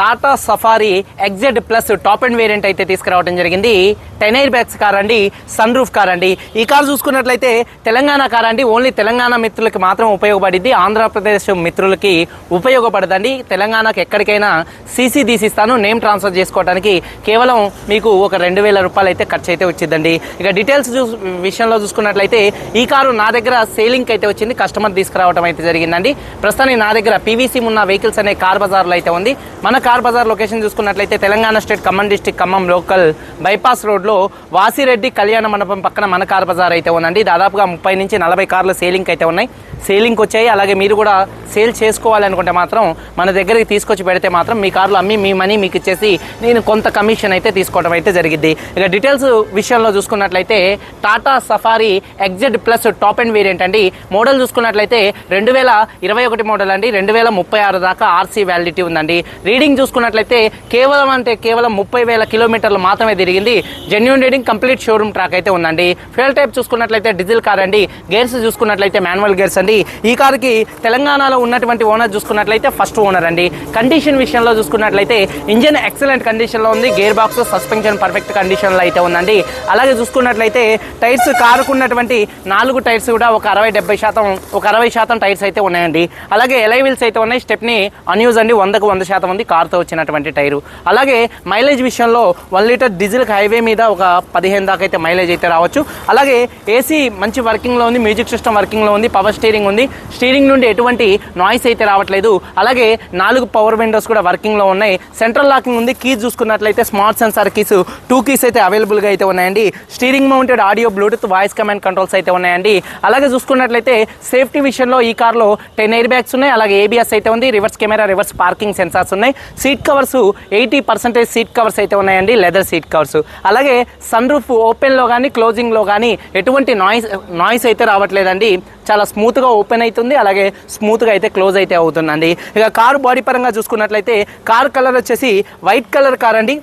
Tata safari X Z plus top end variant అయితే తీసుకురావడం జరిగింది. టెన్ ఎయిర్ బ్యాగ్స్ కార్ అండి సన్ రూఫ్ కార్ అండి. ఈ కార్ చూసుకున్నట్లయితే తెలంగాణ కార్ అండి ఓన్లీ తెలంగాణ మిత్రులకి మాత్రం ఉపయోగపడింది. ఆంధ్రప్రదేశ్ మిత్రులకి ఉపయోగపడదండి. తెలంగాణకు ఎక్కడికైనా సీసీ తీసిస్తాను నేమ్ ట్రాన్స్ఫర్ చేసుకోవడానికి. కేవలం మీకు ఒక రెండు వేల రూపాయలు అయితే ఖర్చు అయితే వచ్చిందండి. ఇక డీటెయిల్స్ చూ విషయంలో చూసుకున్నట్లయితే ఈ కారు నా దగ్గర సేలింగ్ అయితే వచ్చింది. కస్టమర్ తీసుకురావడం అయితే జరిగిందండి. ప్రస్తుతానికి నా దగ్గర పీవీసీ ఉన్న వెహికల్స్ అనే కార్ బజార్లో అయితే ఉంది. మన కార్ బజార్ లొకేషన్ చూసుకున్నట్లయితే Telangana state Khammam district Khammam local bypass రోడ్లో వాసిరెడ్డి కళ్యాణ మండపం పక్కన మన కార్ బజార్ అయితే ఉందండి. దాదాపుగా ముప్పై నుంచి నలభై కార్లు సేలింగ్ అయితే ఉన్నాయి. సేలింగ్కి వచ్చాయి. అలాగే మీరు కూడా సేల్ చేసుకోవాలనుకుంటే మాత్రం మన దగ్గరికి తీసుకొచ్చి పెడితే మాత్రం మీ కార్లు అమ్మి మీ మనీ మీకు ఇచ్చేసి నేను కొంత కమిషన్ అయితే తీసుకోవడం అయితే జరిగింది ఇక డీటెయిల్స్ విషయంలో చూసుకున్నట్లయితే Tata safari X Z plus top end variant అండి. మోడల్ చూసుకున్నట్లయితే రెండు వేల ఇరవై ఒకటి మోడల్ అండి. రెండు వేల ముప్పై ఆరు దాకా ఆర్సీ వ్యాలిడిటీ ఉందండి. రీడింగ్ చూసుకున్నట్లయితే కేవలం అంటే కేవలం ముప్పై వేల కిలోమీటర్లు మాత్రమే తిరిగింది. Genuine reading complete showroom track అయితే ఉందండి. ఫ్యూల్ టైప్ చూసుకున్నట్లయితే డీజిల్ కార్ అండి. గేర్స్ చూసుకున్నట్లయితే మాన్యువల్ గేర్స్ అండి. ఈ కార్కి తెలంగాణలో ఉన్నటువంటి ఓనర్ చూసుకున్నట్లయితే ఫస్ట్ ఓనర్ అండి. కండిషన్ విషయంలో చూసుకున్నట్లయితే ఇంజిన్ ఎక్సలెంట్ కండిషన్లో ఉంది. గేర్ బాక్స్ సస్పెన్షన్ పర్ఫెక్ట్ కండిషన్లో అయితే ఉందండి. అలాగే చూసుకున్నట్లయితే టైర్స్ కారుకు ఉన్నటువంటి నాలుగు టైర్స్ కూడా ఒక అరవై డెబ్బై శాతం ఒక అరవై శాతం టైర్స్ అయితే ఉన్నాయండి. అలాగే ఎలైవిల్స్ అయితే ఉన్నాయి. స్టెప్ని అన్యూజ్ అండి. వందకు వంద శాతం ఉంది. కార్తో వచ్చినటువంటి టైరు. అలాగే మైలేజ్ విషయంలో వన్ లీటర్ డీజిల్ హైవే మీద ఒక పదిహేను దాకా అయితే మైలేజ్ అయితే రావచ్చు. అలాగే ఏసీ మంచి వర్కింగ్లో ఉంది మ్యూజిక్ సిస్టమ్ వర్కింగ్లో ఉంది పవర్ స్టీరింగ్ ఉంది. స్టీరింగ్ నుండి ఎటువంటి నాయిస్ అయితే రావట్లేదు. అలాగే నాలుగు పవర్ విండోస్ కూడా వర్కింగ్లో ఉన్నాయి. సెంట్రల్ లాకింగ్ ఉంది కీస్ చూసుకున్నట్లయితే smart sensor keys two keys అయితే అవైలబుల్గా అయితే ఉన్నాయండి. Steering mounted audio bluetooth voice command controls అయితే ఉన్నాయండి. అలాగే చూసుకున్నట్లయితే సేఫ్టీ విషయంలో ఈ కార్లో టెన్ ఎయిర్ బ్యాగ్స్ ఉన్నాయి. అలాగే ఏబిఎస్ అయితే ఉంది reverse camera reverse parking sensors ఉన్నాయి. Seat covers eighty percentage seat covers అయితే ఉన్నాయండి లెదర్ సీట్ కవర్స్. అలాగే సన్ రూఫ్ ఓపెన్లో కానీ క్లోజింగ్లో కానీ ఎటువంటి నాయిస్ నాయిస్ అయితే రావట్లేదండి. చాలా స్మూత్గా ఓపెన్ అవుతుంది అలాగే స్మూత్గా అయితే క్లోజ్ అయితే అవుతుందండి. ఇక కారు బాడీ పరంగా చూసుకున్నట్లయితే కార్ కలర్ వచ్చేసి వైట్ కలర్ కార్ అండి.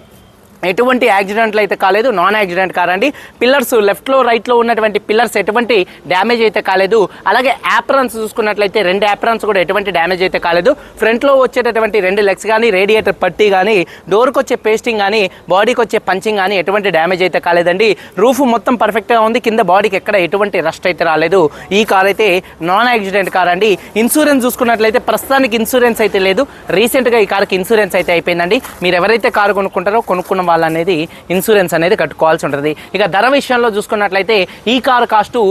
ఎటువంటి యాక్సిడెంట్లు అయితే కాలేదు నాన్ యాక్సిడెంట్ కార్ అండి పిల్లర్స్ లెఫ్ట్లో రైట్లో ఉన్నటువంటి పిల్లర్స్ ఎటువంటి డ్యామేజ్ అయితే కాలేదు. అలాగే యాప్రాన్స్ చూసుకున్నట్లయితే రెండు యాప్రాన్స్ కూడా ఎటువంటి డ్యామేజ్ అయితే కాలేదు. ఫ్రంట్లో వచ్చేటటువంటి రెండు లెగ్స్ కానీ రేడియేటర్ పట్టీ కానీ డోర్కి వచ్చే పేస్టింగ్ కానీ బాడీకి వచ్చే పంచింగ్ కానీ ఎటువంటి డ్యామేజ్ అయితే కాలేదండి. రూఫ్ మొత్తం పర్ఫెక్ట్గా ఉంది. కింద బాడీకి ఎక్కడ ఎటువంటి రస్ట్ అయితే రాలేదు. ఈ కార్ అయితే నాన్ యాక్సిడెంట్ కార్ అండి ఇన్సూరెన్స్ చూసుకున్నట్లయితే ప్రస్తుతానికి ఇన్సూరెన్స్ అయితే లేదు. రీసెంట్గా ఈ కార్కి ఇన్సూరెన్స్ అయితే అయిపోయిందండి. మీరు ఎవరైతే కారు కొనుక్కుంటారో కొనుక్కున్న వాళ్ళు అనేది ఇన్సూరెన్స్ అనేది కట్టుకోవాల్సి ఉంటుంది. ఇక ధర విషయంలో చూసుకున్నట్లయితే ఈ కారు కాస్టు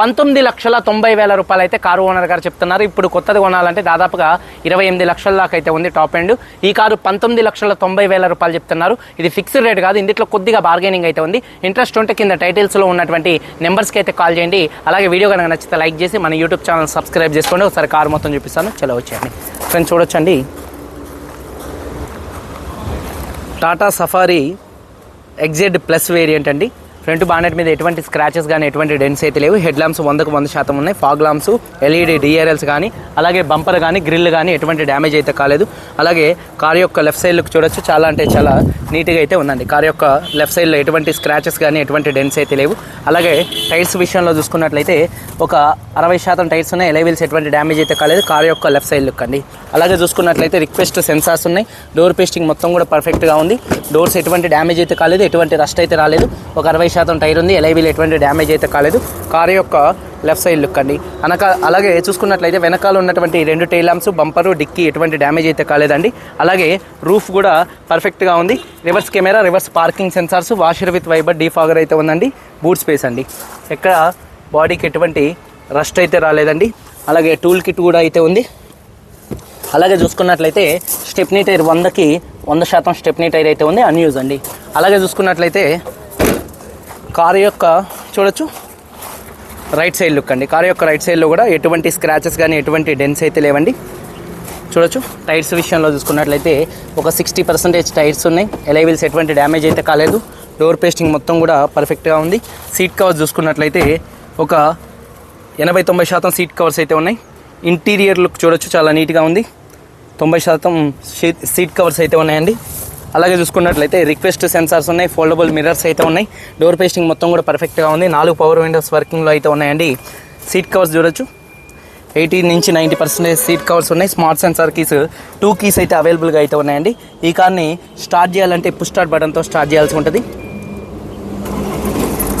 పంతొమ్మిది లక్షల తొంభై వేల రూపాయలు అయితే కారు ఓనర్ గారు చెప్తున్నారు. ఇప్పుడు కొత్తది కొనాలంటే దాదాపుగా ఇరవై ఎనిమిది లక్షల దాకా అయితే ఉంది టాప్ ఎండ్. ఈ కారు పంతొమ్మిది లక్షల తొంభై వేల రూపాయలు చెప్తున్నారు. ఇది ఫిక్స్డ్ రేట్ కాదు ఇందులో కొద్దిగా బార్గెనింగ్ అయితే ఉంది. ఇంట్రెస్ట్ ఉంటే కింద టైటిల్స్లో ఉన్నటువంటి నెంబర్స్కి అయితే కాల్ చేయండి. అలాగే వీడియో కనుక నచ్చితే లైక్ చేసి మన యూట్యూబ్ ఛానల్ సబ్స్క్రైబ్ చేసుకోండి. ఒకసారి కారు మొత్తం చూపిస్తాను. చలో వచ్చేయండి. ఫ్రెండ్స్ చూడొచ్చండి. Tata safari X Z plus variant అండి. ఫ్రంట్ బానెట్ మీద ఎటువంటి స్క్రాచెస్ కానీ ఎటువంటి డెన్స్ అయితే లేవు. హెడ్ ల్యాంప్స్ వందకు వంద శాతం ఉన్నాయి. ఫాగ్ ల్యాంప్స్ ఎల్ఈడి డిఆర్ఎల్స్ కానీ అలాగే బంపర్ కానీ గ్రిల్ కానీ ఎటువంటి డ్యామేజ్ అయితే కాలేదు. అలాగే కార్ యొక్క లెఫ్ట్ సైడ్ లుక్ చూడొచ్చు. చాలా అంటే చాలా నీట్గా అయితే ఉందండి. కార్ యొక్క లెఫ్ట్ సైడ్లో ఎటువంటి స్క్రాచెస్ కానీ ఎటువంటి డెన్స్ అయితే లేవు. అలాగే టైర్స్ విషయంలో చూసుకున్నట్లయితే ఒక అరవై శాతం టైర్స్ ఉన్నాయి. ఎలైవిల్స్ ఎటువంటి డ్యామేజ్ అయితే కాలేదు. కార్ యొక్క లెఫ్ట్ సైడ్ లుక్ అండి. అలాగే చూసుకున్నట్లయితే రిక్వెస్ట్ సెన్సార్స్ ఉన్నాయి. డోర్ పేస్టింగ్ మొత్తం కూడా పర్ఫెక్ట్గా ఉంది. డోర్స్ ఎటువంటి డ్యామేజ్ అయితే కాలేదు. ఎటువంటి రస్ట్ అయితే రాలేదు. ఒక అరవై శాతం టైర్ ఉంది ఎలైవిల్ ఎటువంటి డ్యామేజ్ అయితే కాలేదు. కారు యొక్క లెఫ్ట్ సైడ్ లుక్ అండి. అనక అలాగే చూసుకున్నట్లయితే వెనకాల ఉన్నటువంటి రెండు టైల్ ల్యాంప్స్ బంపరు డిక్కీ ఎటువంటి డ్యామేజ్ అయితే కాలేదండి. అలాగే రూఫ్ కూడా పర్ఫెక్ట్గా ఉంది. Reverse camera reverse parking sensors washer with wiper defogger అయితే ఉందండి. బూట్ స్పేస్ అండి. ఎక్కడ బాడీకి ఎటువంటి రస్ట్ అయితే రాలేదండి. అలాగే టూల్ కిట్ కూడా అయితే ఉంది. అలాగే చూసుకున్నట్లయితే స్టెప్నీ టైర్ వందకి వంద శాతం స్టెప్నీ టైర్ అయితే ఉంది అన్యూజ్ అండి. అలాగే చూసుకున్నట్లయితే కారు యొక్క చూడొచ్చు. రైట్ సైడ్ లుక్ అండి. కారు యొక్క రైట్ సైడ్లో కూడా ఎటువంటి స్క్రాచెస్ కానీ ఎటువంటి డెన్స్ అయితే లేవండి. చూడొచ్చు. టైర్స్ విషయంలో చూసుకున్నట్లయితే ఒక సిక్స్టీ పర్సెంటేజ్ టైర్స్ ఉన్నాయి. ఎలైవిల్స్ ఎటువంటి డ్యామేజ్ అయితే కాలేదు. డోర్ పేస్టింగ్ మొత్తం కూడా పర్ఫెక్ట్గా ఉంది. సీట్ కవర్స్ చూసుకున్నట్లయితే ఒక ఎనభై తొంభై శాతం సీట్ కవర్స్ అయితే ఉన్నాయి. ఇంటీరియర్ లుక్ చూడొచ్చు. చాలా నీట్గా ఉంది. తొంభై శాతం సీట్ కవర్స్ అయితే ఉన్నాయండి. అలాగే చూసుకున్నట్లయితే రిక్వెస్ట్ సెన్సార్స్ ఉన్నాయి ఫోల్డబుల్ మిర్రర్స్ అయితే ఉన్నాయి. డోర్ పేస్టింగ్ మొత్తం కూడా పర్ఫెక్ట్గా ఉంది. నాలుగు పవర్ విండోస్ వర్కింగ్లో అయితే ఉన్నాయండి. సీట్ కవర్స్ చూడొచ్చు. ఎయిటీ నుంచి నైంటీ పర్సెంటేజ్ సీట్ కవర్స్ ఉన్నాయి. Smart sensor keys two keys అయితే అవైలబుల్గా అయితే ఉన్నాయండి. ఈ కార్ని స్టార్ట్ చేయాలంటే పుష్ స్టార్ట్ బటన్తో స్టార్ట్ చేయాల్సి ఉంటుంది.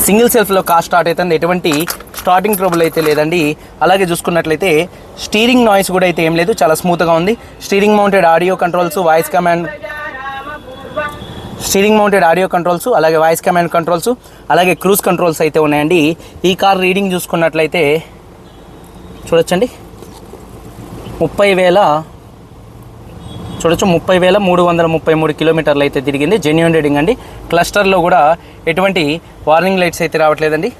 సింగిల్ సెల్ఫ్లో కార్ స్టార్ట్ అవుతుంది. ఎటువంటి స్టార్టింగ్ ట్రబుల్ అయితే లేదండి. అలాగే చూసుకున్నట్లయితే స్టీరింగ్ నాయిస్ కూడా అయితే ఏం లేదు. చాలా స్మూత్గా ఉంది. Steering mounted audio controls voice command steering mounted audio controls అలాగే వాయిస్ కమాండ్ కంట్రోల్స్ అలాగే క్రూజ్ కంట్రోల్స్ అయితే ఉన్నాయండి. ఈ కార్ రీడింగ్ చూసుకున్నట్లయితే చూడొచ్చండి. ముప్పై వేల చూడొచ్చు. ముప్పై వేల మూడు వందల ముప్పై మూడు కిలోమీటర్లు అయితే తిరిగింది. జెన్యున్ రీడింగ్ అండి. క్లస్టర్లో కూడా ఎటువంటి వార్నింగ్ లైట్స్ అయితే రావట్లేదండి.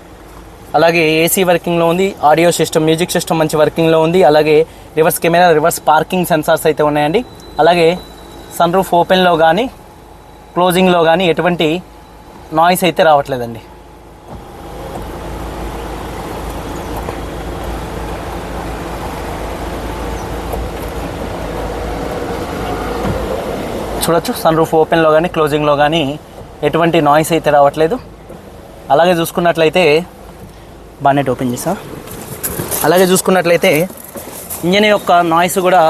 అలాగే ఏసీ వర్కింగ్లో ఉంది. ఆడియో సిస్టమ్ మ్యూజిక్ సిస్టమ్ మంచి వర్కింగ్లో ఉంది. అలాగే reverse camera reverse parking sensors అయితే ఉన్నాయండి. అలాగే సన్ రూఫ్ ఓపెన్లో కానీ క్లోజింగ్లో కానీ ఎటువంటి నాయిస్ అయితే రావట్లేదండి. చూడొచ్చు సన్ రూఫ్ ఓపెన్లో కానీ క్లోజింగ్లో కానీ ఎటువంటి నాయిస్ అయితే రావట్లేదు. అలాగే చూసుకున్నట్లయితే బానెట్ ఓపెన్ చేసా. అలాగే చూసుకున్నట్లయితే ఇంజన్ యొక్క నాయిస్ కూడా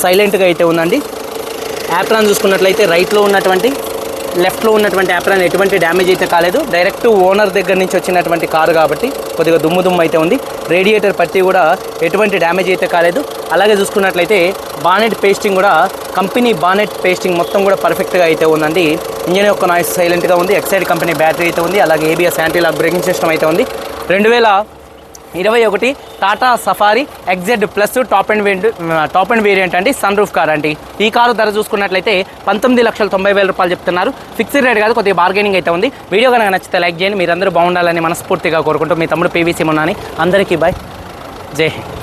సైలెంట్గా అయితే ఉందండి. యాప్రాన్ చూసుకున్నట్లయితే రైట్లో ఉన్నటువంటి లెఫ్ట్లో ఉన్నటువంటి యాప్రాన్ ఎటువంటి డ్యామేజ్ అయితే కాలేదు. డైరెక్ట్ ఓనర్ దగ్గర నుంచి వచ్చినటువంటి కారు కాబట్టి కొద్దిగా దుమ్ము దుమ్ము అయితే ఉంది. రేడియేటర్ పట్టి కూడా ఎటువంటి డ్యామేజ్ అయితే కాలేదు. అలాగే చూసుకున్నట్లయితే బానెట్ పేస్టింగ్ కూడా కంపెనీ బానెట్ పేస్టింగ్ మొత్తం కూడా పర్ఫెక్ట్గా అయితే ఉందండి. ఇంజన్ యొక్క నాయిస్ సైలెంట్గా ఉంది. ఎక్సైడ్ కంపెనీ బ్యాటరీ అయితే ఉంది. అలాగే A B S anti lock braking system అయితే ఉంది. రెండు వేల ఇరవై ఒకటి Tata safari X Z plus top end variant top end variant అండి సన్ రూఫ్ కార్ అండి. ఈ కారు ధర చూసుకున్నట్లయితే పంతొమ్మిది లక్షల తొంభై వేల రూపాయలు చెప్తున్నారు. ఫిక్స్డ్ రేట్ కాదు కొద్దిగా బార్గెనింగ్ అయితే ఉంది. వీడియో కనుక నచ్చితే లైక్ చేయండి. మీరందరూ బాగుండాలని మనస్ఫూర్తిగా కోరుకుంటూ మీ తమ్ముడు పీవీసీ ఉన్నాని అందరికీ బాయ్ జై హింద్.